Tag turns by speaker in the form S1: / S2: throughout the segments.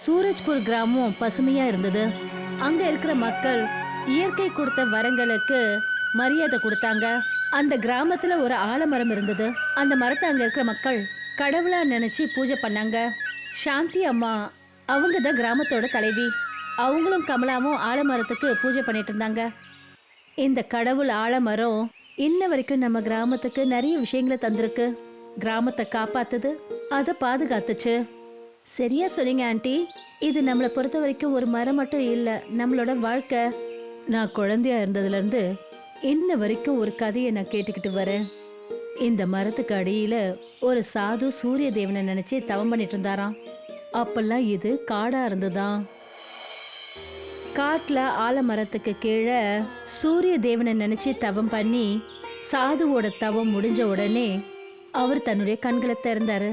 S1: சூரஜ்பூர் கிராமம் பசுமையா இருந்தது. அங்க இருக்கிற மக்கள் இயற்கை கொடுத்த வரங்களுக்கு மரியாதை கொடுத்தாங்க. அந்த கிராமத்துல ஒரு ஆலமரம் இருந்தது. அந்த மரத்தை அங்க இருக்கிற மக்கள் கடவுளா நினைச்சு பூஜை பண்ணாங்க. சாந்தி அம்மா அவங்க தான் கிராமத்தோட தலைவி. அவங்களும் கமலாவும் ஆலமரத்துக்கு பூஜை பண்ணிட்டு இருந்தாங்க. இந்த கடவுள் ஆலமரம் இன்ன வரைக்கும் நம்ம கிராமத்துக்கு நிறைய விஷயங்களை தந்திருக்கு. கிராமத்தை காப்பாத்துது அதை பாதுகாத்துச்சு. சரியா சொன்னீங்க ஆண்டி. இது நம்மளை பொறுத்த வரைக்கும் ஒரு மரம் மட்டும் இல்லை நம்மளோட வாழ்க்கை. நான் குழந்தையா இருந்ததுலேருந்து இன்ன வரைக்கும் ஒரு கதையை நான் கேட்டுக்கிட்டு வரேன். இந்த மரத்துக்கு அடியில ஒரு சாது சூரிய தேவனை நினைச்சு தவம் பண்ணிட்டு இருந்தாராம். அப்பெல்லாம் இது காடா இருந்துதான். காட்டில் ஆலமரத்துக்கு கீழே சூரிய தேவனை நினைச்சு தவம் பண்ணி சாதுவோட தவம் முடிஞ்ச உடனே அவர் தன்னுடைய கண்களை திறந்தாரு.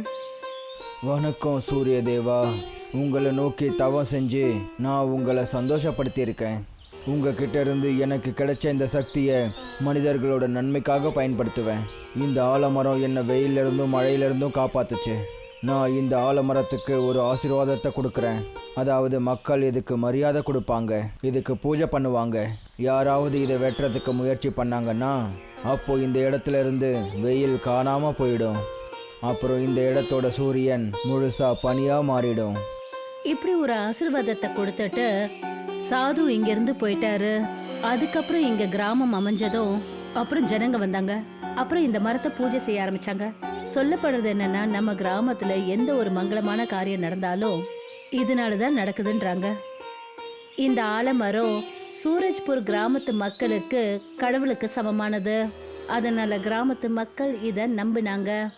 S2: வணக்கம் சூரிய தேவா. உங்களை நோக்கி தவம் செஞ்சு நான் உங்களை சந்தோஷப்படுத்தியிருக்கேன். உங்ககிட்ட இருந்து எனக்கு கிடைச்ச இந்த சக்தியை மனிதர்களோட நன்மைக்காக பயன்படுத்துவேன். இந்த ஆலமரம் என்னை வெயிலிருந்தும் மழையிலிருந்தும் காப்பாத்துச்சு. நான் இந்த ஆலமரத்துக்கு ஒரு ஆசீர்வாதத்தை கொடுக்குறேன். அதாவது மக்கள் இதுக்கு மரியாதை கொடுப்பாங்க. இதுக்கு பூஜை பண்ணுவாங்க. யாராவது இதை வெட்டுறதுக்கு முயற்சி பண்ணாங்கன்னா அப்போது இந்த இடத்துல இருந்து வெயில் காணாமல் போயிடும். அப்புறம் இந்த இடத்தோட சூரியன் முழுசா பனியா மாறிடும்.
S1: இப்படி ஒரு ஆசீர்வாதத்தை கொடுத்துட்டு சாது இங்கிருந்து போயிட்டாரு. அதுக்கப்புறம் இங்க கிராமம் அமைஞ்சதும் அப்புறம் ஜனங்க வந்தாங்க. அப்புறம் இந்த மரத்தை பூஜை செய்ய ஆரம்பிச்சாங்க. சொல்லப்படுறது என்னன்னா நம்ம கிராமத்துல எந்த ஒரு மங்களமான காரியம் நடந்தாலும் இதனாலதான் நடக்குதுன்றாங்க. இந்த ஆலமரம் சூரஜ்பூர் கிராமத்து மக்களுக்கு கடவுளுக்கு சமமானது. அதனால கிராமத்து மக்கள் இதை நம்பினாங்க.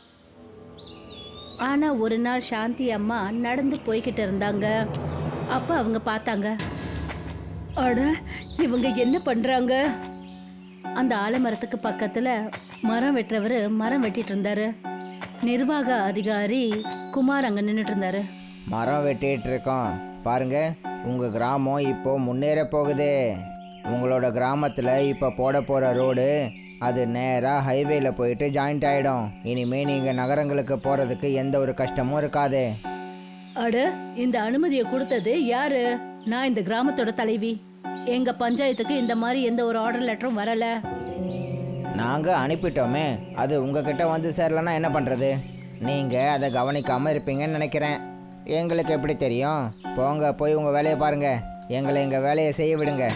S1: ஆனால் ஒரு நாள் சாந்தி அம்மா நடந்து போய்கிட்டு இருந்தாங்க. அப்போ அவங்க பார்த்தாங்க. அட இவங்க என்ன பண்ணுறாங்க அந்த ஆலமரத்துக்கு பக்கத்தில் மரம் வெட்டுறவர் மரம் வெட்டிட்டு இருந்தாரு. நிர்வாக அதிகாரி குமார் அங்கே நின்றுட்டு இருந்தாரு.
S2: மரம் வெட்டிட்டு இருக்கோம். பாருங்க உங்கள் கிராமம் இப்போ முன்னேற போகுது. உங்களோட கிராமத்தில் இப்போ போட போகிற ரோடு அது நேராக ஹைவேல போயிட்டு ஜாயிண்ட் ஆகிடும் இனிமே நீங்கள் நகரங்களுக்கு போகிறதுக்கு எந்த ஒரு கஷ்டமும் இருக்காது.
S1: அட இந்த அனுமதியை கொடுத்தது யாரு? நான் இந்த கிராமத்தோட தலைவி. எங்க பஞ்சாயத்துக்கு இந்த மாதிரி எந்த ஒரு ஆர்டர் லெட்டரும் வரல.
S2: நாங்கள் அனுப்பிட்டோமே அது உங்ககிட்ட வந்து சேரலன்னா என்ன பண்ணுறது நீங்கள் அதை கவனிக்காமல் இருப்பீங்கன்னு நினைக்கிறேன். எங்களுக்கு எப்படி தெரியும்? போங்க போய் உங்கள் வேலையை பாருங்கள் எங்களை எங்கள் வேலையை செய்ய விடுங்க.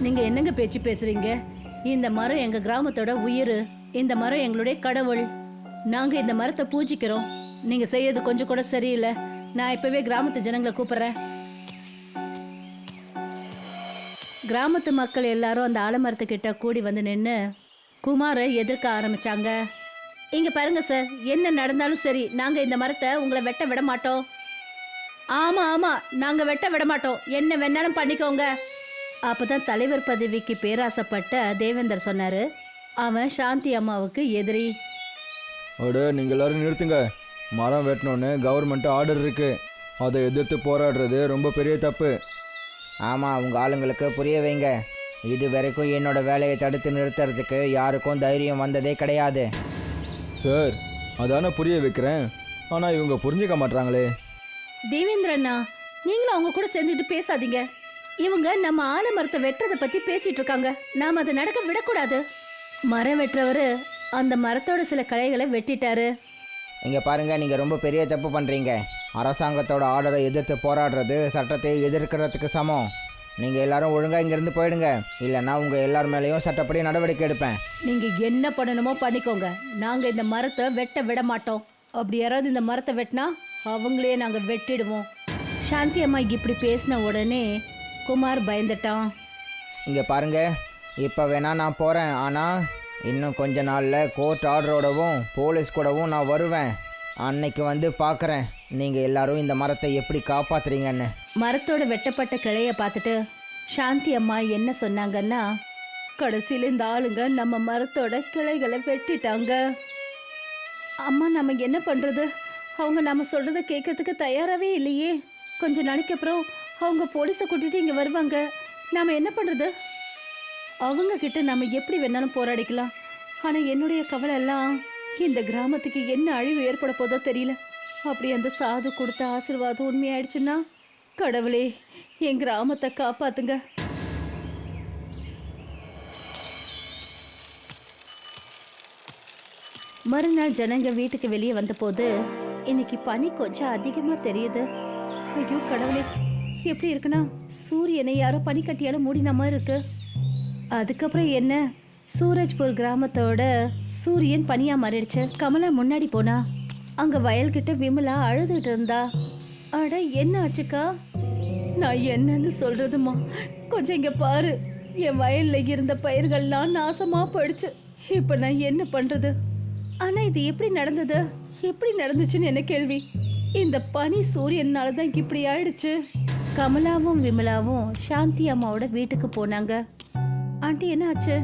S1: நீங்க என்னங்க பேச்சு பேசுறீங்க? இந்த மரம் எங்க கிராமத்தோட உயிர். இந்த மரம் எங்களுடைய கடவுள். நாங்க இந்த மரத்தை பூஜிக்கிறோம். நீங்க செய்யறது கொஞ்சம் கூட சரியில்லை. நான் இப்பவே கிராமத்து ஜனங்களை கூப்பிடுறேன். கிராமத்து மக்கள் எல்லாரும் அந்த ஆலமரத்துக்கிட்ட கூடி வந்து நின்று குமாரை எதிர்க்க ஆரம்பிச்சாங்க. இங்க பாருங்க சார் என்ன நடந்தாலும் சரி நாங்க இந்த மரத்தை உங்களை வெட்ட விட மாட்டோம். ஆமா ஆமா நாங்க வெட்ட விட மாட்டோம். என்ன வேணாலும் பண்ணிக்கோங்க. அப்பதான் தலைவர் பதவிக்கு பேராசைப்பட்ட தேவேந்தர் சொன்னாரு. அவன் சாந்தி அம்மாவுக்கு எதிரி.
S2: அட நீங்கள் எல்லாரும் நிறுத்துங்க. மரம் வெட்டணுன்னு கவர்மெண்ட் ஆர்டர் இருக்கு. அதை எதிர்த்து போராடுறது ரொம்ப பெரிய தப்பு. ஆமாம் உங்கள் ஆளுங்களுக்கு புரிய வைங்க. இது வரைக்கும் என்னோட வேலையை தடுத்து நிறுத்துறதுக்கு யாருக்கும் தைரியம் வந்ததே கிடையாது. சார் அதானே புரிய வைக்கிறேன். ஆனால் இவங்க புரிஞ்சுக்க மாட்றாங்களே.
S1: தேவேந்திரண்ணா நீங்களும் அவங்க கூட சேர்ந்துட்டு பேசாதீங்க. இவங்க நம்ம ஆலமரத்தை வெட்டுறத பத்தி பேசிட்டு இருக்காங்க. நாம அதை நடக்க விடக்கூடாது. மரம் வெட்டுறவரு அந்த மரத்தோட சில கிளைகளை வெட்டிட்டாரு.
S2: இங்கே பாருங்கள் நீங்கள் ரொம்ப பெரிய தப்பு பண்ணுறீங்க அரசாங்கத்தோட ஆர்டரை எதிர்த்து போராடுறது சட்டத்தை எதிர்க்கிறதுக்கு சமம். நீங்கள் எல்லாரும் ஒழுங்காக இங்கேருந்து போயிடுங்க. இல்லைன்னா உங்கள் எல்லார் மேலேயும் சட்டப்படி நடவடிக்கை எடுப்பேன்.
S1: நீங்க என்ன பண்ணணுமோ பண்ணிக்கோங்க. நாங்க இந்த மரத்தை வெட்ட விட மாட்டோம். அப்படி யாராவது இந்த மரத்தை வெட்டினா அவங்களே நாங்க வெட்டிடுவோம். சாந்தி அம்மா இப்படி பேசின உடனே குமார் பயந்துட்டான்.
S2: இங்கே பாருங்க. இப்போ வேணா நான் போகிறேன் ஆனால் இன்னும் கொஞ்ச நாளில் கோர்ட் ஆர்டரோடவும் போலீஸ் கூடவும் நான் வருவேன். அன்னைக்கு வந்து பார்க்குறேன் நீங்கள் எல்லாரும் இந்த மரத்தை எப்படி காப்பாத்துறீங்கன்னு.
S1: மரத்தோட வெட்டப்பட்ட கிளைய பார்த்துட்டு சாந்தி அம்மா என்ன சொன்னாங்கன்னா கடைசியில் இந்த ஆளுங்க நம்ம மரத்தோட கிளைகளை வெட்டிட்டாங்க. அம்மா நம்ம என்ன பண்றது? அவங்க நம்ம சொல்றத கேட்கறதுக்கு தயாராகவே இல்லையே. கொஞ்ச நாளைக்கு அப்புறம் அவங்க போலீஸை கூட்டிட்டு இங்கே வருவாங்க. நாம் என்ன பண்ணுறது அவங்க கிட்ட நம்ம எப்படி வேணாலும் போராடிக்கலாம். ஆனால் என்னுடைய கவலை எல்லாம் இந்த கிராமத்துக்கு என்ன அழிவு ஏற்பட போதோ தெரியல. அப்படி அந்த சாது கொடுத்த ஆசீர்வாதம் உண்மையாயிடுச்சுன்னா கடவுளே என் கிராமத்தை காப்பாத்துங்க. மறுநாள் ஜனங்க வீட்டுக்கு வெளியே வந்தபோது இன்னைக்கு பனி கொஞ்சம் அதிகமாக தெரியுது. ஐயோ கடவுளே. எப்படி இருக்குன்னா சூரியனை யாரோ பனிக்கட்டியால் மூடின மாதிரி இருக்கு. அதுக்கப்புறம் என்ன? சூரஜ்பூர் கிராமத்தோட சூரியன் பனியா மாறிடுச்சு. கமலா முன்னாடி போனா அங்க வயல்கிட்ட விமலா அழுதுட்டு இருந்தா. அட என்ன ஆச்சுக்கா? நான் என்னன்னு சொல்றதுமா? கொஞ்சம் இங்க பாரு. என் வயல்ல இருந்த பயிர்கள்லாம் நாசமா போயிடுச்சு. இப்ப நான் என்ன பண்றது? ஆனா இது எப்படி நடந்தது? எப்படி நடந்துச்சுன்னு என்ன கேள்வி? இந்த பனி சூரியனால தான் இப்படி ஆயிடுச்சு. கமலாவும் விமலாவும் சாந்தி அம்மாவோட வீட்டுக்கு போனாங்க. ஆண்டி என்ன ஆச்சு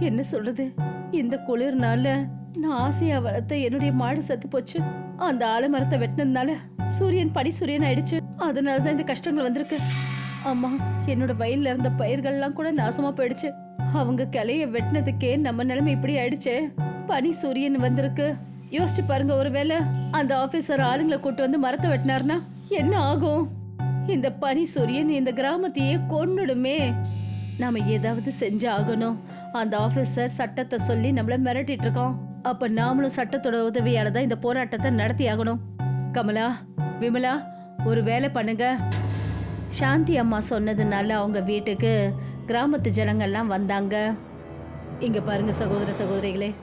S1: என்ன சொல்றது? இந்த குளிர்னால நான் ஆசையா வளர்த்த என்னுடைய மாடு செத்து போச்சு. அந்த ஆலமரத்தை வெட்டினதுனால சூரியன் பனி சூரியன் ஆயிடுச்சு. அதனால தான் இந்த கஷ்டங்கள் வந்திருக்கு. அம்மா என்னோட வயல்ல இருந்த பயிர்கள்லாம் கூட நாசமா போயிடுச்சு. அவங்க கிளைய வெட்டினதுக்கே நம்ம நிலைமை இப்படி ஆயிடுச்சு. பனி சூரியன் வந்திருக்கு. யோசிச்சு பாருங்க ஒருவேளை அந்த ஆபீசர் ஆளுங்களை கூட்டு வந்து மரத்தை வெட்டினார்னா என்ன ஆகும்? இந்த பனி சூரியன் இந்த கிராமத்தையே கொன்னுடுமே. நாம ஏதாவது செஞ்சு ஆகணும் அந்த ஆபீசர் சட்டத்தை சொல்லி நம்மள மிரட்டிட்டு இருக்கோம் அப்ப நாமளும் சட்டத்தோட உதவியால தான் இந்த போராட்டத்தை நடத்தி ஆகணும் கமலா விமலா ஒரு வேலை பண்ணுங்க. சாந்தி அம்மா சொன்னதுனால அவங்க வீட்டுக்கு கிராமத்து ஜனங்கள்லாம் வந்தாங்க. இங்க பாருங்க சகோதர சகோதரிகளே.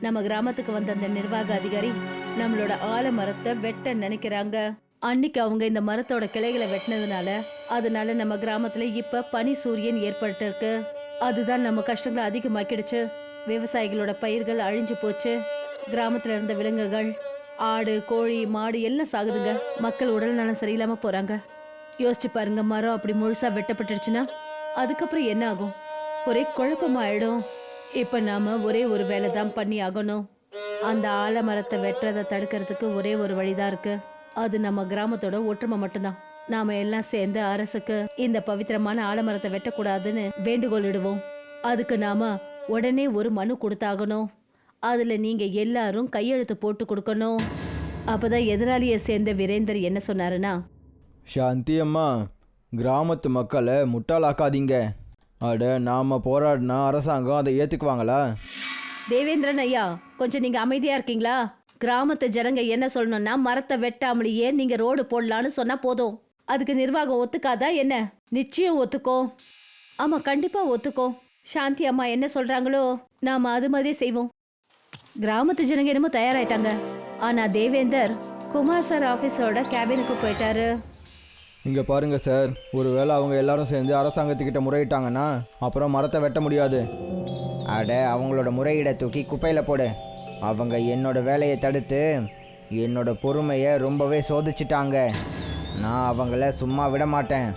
S1: நம்ம கிராமத்துக்கு வந்த அந்த நிர்வாக அதிகாரி நம்மளோட ஆலமரத்தை வெட்ட நினைக்கிறாங்க. அன்னைக்கு அவங்க இந்த மரத்தோட கிளைகளை வெட்டினதுனால அதனால நம்ம கிராமத்துல இப்ப பனி சூரியன் ஏற்பட்டு இருக்கு அதுதான் நம்ம கஷ்டங்களை அதிகமாக்கிடுச்சு. விவசாயிகளோட பயிர்கள் அழிஞ்சு போச்சு. கிராமத்துல இருந்த விலங்குகள் ஆடு கோழி மாடு எல்லாம் சாகுதுங்க. மக்கள் உடல் நலம் சரியில்லாம போறாங்க. யோசிச்சு பாருங்க மரம் அப்படி முழுசா வெட்டப்பட்டுருச்சுன்னா அதுக்கப்புறம் என்ன ஆகும்? ஒரே குழப்பமாயிடும். இப்ப நாம ஒரே ஒரு வேலை தான் பண்ணி ஆகணும். அந்த ஆலமரத்தை வெட்டுறதை தடுக்கிறதுக்கு ஒரே ஒரு வழிதான் இருக்கு. அது நம்ம கிராமத்தோட ஒற்றுமை மட்டும்தான். நாம எல்லாம் சேர்ந்து அரசுக்கு இந்த பவித்திரமான ஆலமரத்தை வெட்டக்கூடாதுன்னு வேண்டுகோள் இடுவோம். அதுக்கு நாம உடனே ஒரு மனு கொடுத்தாகணும். அதுல நீங்க எல்லாரும் கையெழுத்து போட்டு கொடுக்கணும். அப்பதான் எதிராளியை சேர்ந்த வீரேந்தர் என்ன சொன்னாருன்னா
S2: சாந்தி அம்மா கிராமத்து மக்களை முட்டாளாக்காதீங்க. அட நாம போராடினா அரசாங்கம் அதை ஏற்றுக்குவாங்களா
S1: தேவேந்திரன் ஐயா கொஞ்சம் நீங்க அமைதியா இருக்கீங்களா? கிராமத்து ஜனங்க என்ன சொல்லணும்னா மரத்தை வெட்டாமலேயே நீங்க ரோடு போடலான்னு சொன்னா போதும். அதுக்கு நிர்வாகம் ஒத்துக்காதா என்ன? நிச்சயம் ஒத்துக்கும். ஆமா கண்டிப்பா ஒத்துக்கும். சாந்தி அம்மா என்ன சொல்றாங்களோ நாம அது மாதிரியே செய்வோம். கிராமத்து ஜனங்க என்னமோ தயாராயிட்டாங்க. ஆனா தேவேந்தர் குமார் சார் ஆபீஸோட கேபினுக்கு போயிட்டாரு.
S2: இங்கே பாருங்க சார் ஒருவேளை அவங்க எல்லாரும் சேர்ந்து அரசாங்கத்துக்கிட்ட முறையிட்டாங்கன்னா அப்புறம் மரத்தை வெட்ட முடியாது.
S3: அட அவங்களோட முறையிட தூக்கி குப்பையில் போடு. அவங்க என்னோட வேலையை தடுத்து என்னோட பொறுமையை ரொம்பவே சோதிச்சிட்டாங்க. நான் அவங்கள சும்மா விட மாட்டேன்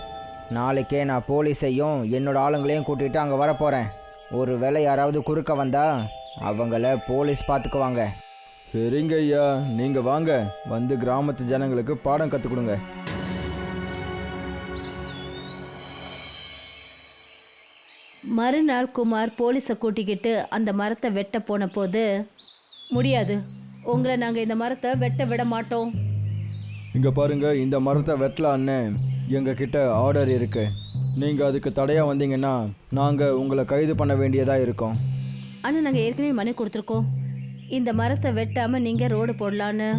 S3: நாளைக்கே நான் போலீஸையும் என்னோட ஆளுங்களையும் கூட்டிகிட்டு அங்கே வரப்போகிறேன் ஒரு வேளை யாராவது குறுக்க வந்தா அவங்கள போலீஸ் பார்த்துக்குவாங்க
S2: சரிங்க ஐயா நீங்கள் வாங்க. வந்து கிராமத்து ஜனங்களுக்கு பாடம் கற்றுக் கொடுங்க.
S1: மறுநாள் குமார் போலீஸை கூட்டிக்கிட்டு அந்த மரத்தை வெட்ட போன போது முடியாது. உங்களை நாங்கள் இந்த மரத்தை வெட்ட விட மாட்டோம்.
S2: இங்கே பாருங்க இந்த மரத்தை வெட்டலான்னு எங்கள் கிட்ட ஆர்டர் இருக்கு. நீங்கள் அதுக்கு தடையாக வந்தீங்கன்னா நாங்கள் உங்களை கைது பண்ண வேண்டியதாக இருக்கோம்.
S1: ஆனால் நாங்கள் ஏற்கனவே மனு கொடுத்துருக்கோம். இந்த மரத்தை வெட்டாமல் நீங்கள் ரோடு போடலான்னு.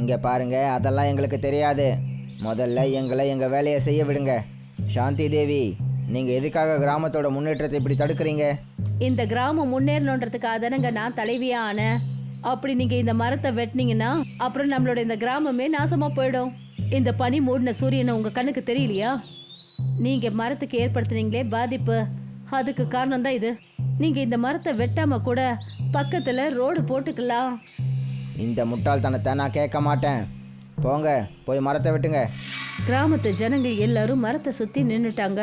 S3: இங்கே பாருங்க அதெல்லாம் எங்களுக்கு தெரியாது. முதல்ல எங்களை எங்கள் வேலையை செய்ய விடுங்க. சாந்தி தேவி நீங்கள் எதுக்காக கிராமத்தோட முன்னேற்றத்தை இப்படி தடுக்கிறீங்க?
S1: இந்த கிராமம் முன்னேறணுன்றதுக்காக தானேங்க நான் தலைவியா ஆனேன். அப்படி நீங்கள் இந்த மரத்தை வெட்டினீங்கன்னா அப்புறம் நம்மளோட இந்த கிராமமே நாசமாக போயிடும். இந்த பனி மூடின சூரியனை உங்கள் கண்ணுக்கு தெரியலையா? நீங்கள் மரத்துக்கு ஏற்படுத்துனீங்களே பாதிப்பு. அதுக்கு காரணம் தான் இது. நீங்கள் இந்த மரத்தை வெட்டாமல் கூட பக்கத்தில் ரோடு போட்டுக்கலாம்.
S3: இந்த முட்டாள்தனத்தை நான் கேட்க மாட்டேன். போங்க போய் மரத்தை வெட்டுங்க.
S1: கிராமத்து ஜனங்க எல்லாரும் மரத்தை சுற்றி நின்றுட்டாங்க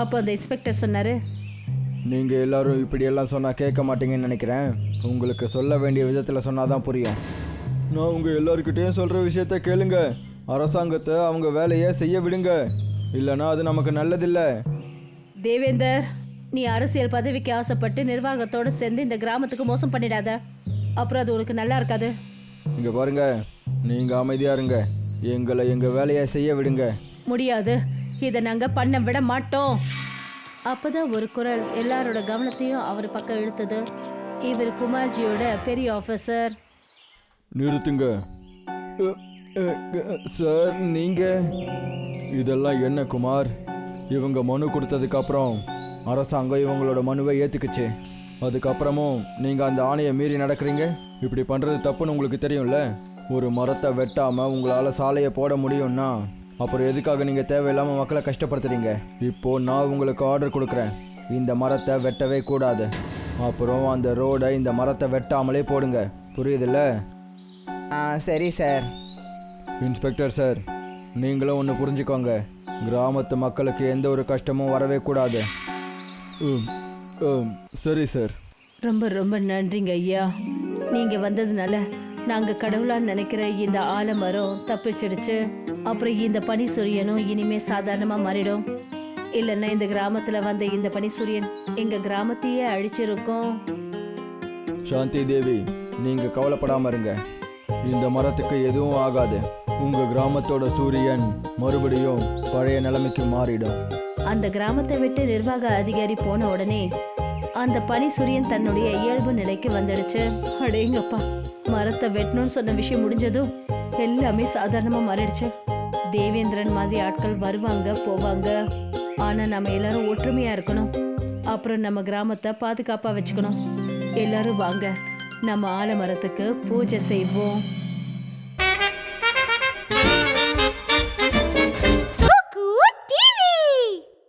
S1: அப்போ அந்த இன்ஸ்பெக்டர் சொன்னார்.
S2: நீங்கள் எல்லாரும் இப்படியெல்லாம் சொன்னால் கேட்க மாட்டீங்கன்னு நினைக்கிறேன். உங்களுக்கு சொல்ல வேண்டிய விதத்தில் சொன்னால் தான் புரியும். நான் உங்கள் எல்லாருக்கிட்டேயும் சொல்கிற விஷயத்த கேளுங்க. அரசாங்கத்தை அவங்க வேலையை செய்ய விடுங்க. இல்லைன்னா அது நமக்கு நல்லதில்லை.
S1: தேவேந்தர் நீ அரசியல் பதவிக்கு ஆசைப்பட்டு நிர்வாகத்தோட சேர்ந்து இந்த கிராமத்துக்கு மோசம் பண்ணிடாத. அப்புறம் அது உனக்கு நல்லா இருக்காது.
S2: இங்கே பாருங்க. நீங்கள் அமைதியாக இருங்க. எங்களை எங்கள் வேலையை செய்ய விடுங்க.
S1: முடியாது. இதை நாங்க பண்ண விட மாட்டோம். அப்பதான் ஒரு குரல் எல்லாரோட கவனத்தையும் அவர் பக்கம் இழுத்தது. இவர் குமார்ஜியோட பெரிய ஆஃபீஸர்
S2: நிறுத்துங்க. அ, அ, அ, சார் நீங்கள் இதெல்லாம் என்ன குமார்? இவங்க மனு கொடுத்ததுக்கப்புறம் அரசாங்கம் இவங்களோட மனுவை ஏற்றுக்குச்சு அதுக்கப்புறமும் நீங்கள் அந்த ஆணையை மீறி நடக்கிறீங்க? இப்படி பண்ணுறது தப்புன்னு உங்களுக்கு தெரியும்ல? ஒரு மரத்தை வெட்டாமல் உங்களால் சாலையை போட முடியும்னா அப்புறம் எதுக்காக நீங்கள் தேவையில்லாமல் மக்களை கஷ்டப்படுத்துறீங்க? இப்போது நான் உங்களுக்கு ஆர்டர் கொடுக்குறேன். இந்த மரத்தை வெட்டவே கூடாது. அப்புறம் அந்த ரோடை இந்த மரத்தை வெட்டாமலே போடுங்க. புரியுதுல்ல?
S3: ஆ சரி சார்.
S2: இன்ஸ்பெக்டர் சார் நீங்களும் ஒன்று புரிஞ்சுக்கோங்க. கிராமத்து மக்களுக்கு எந்த ஒரு கஷ்டமும் வரவே கூடாது. ம், ம், சரி சார்.
S1: ரொம்ப ரொம்ப நன்றிங்க ஐயா. நீங்க வந்ததுனால நாங்க கடவுளா நினைக்கிற இந்த ஆலமரம் தப்பிச்சிடுச்சு. அப்புறம் இந்த பனி சூரியனும் இனிமே சாதாரணமா மாறிடும். இல்லைன்னா இந்த கிராமத்துல வந்த இந்த பனி சூரியன் எங்க கிராமத்தையே அழிச்சிருக்கும்.
S2: சாந்தி தேவி நீங்கள் கவலைப்படாமல் இருங்க. இந்த மரத்துக்கு எதுவும் ஆகாது. உங்கள் கிராமத்தோட சூரியன் மறுபடியும் பழைய நிலைமைக்கு மாறிடும்.
S1: அந்த கிராமத்தை விட்டு நிர்வாக அதிகாரி போன உடனே அந்த பனி சூரியன் தன்னுடைய இயல்பு நிலைக்கு வந்துடுச்சு. அடேங்கப்பா. மரத்தை வெட்டணும்னு சொன்ன விஷயம் முடிஞ்சதும் எல்லாமே சாதாரணமா மாறிடுச்சு. தேவேந்திரன் மாதிரி ஆட்கள் வருவாங்க போவாங்க. ஆனா நம்ம எல்லாரும் ஒற்றுமையா இருக்கணும். அப்புறம் நம்ம கிராமத்தை பாதுகாப்பா வச்சுக்கணும். எல்லாரும் வாங்க நம்ம ஆலமரத்துக்கு பூஜை செய்வோம்.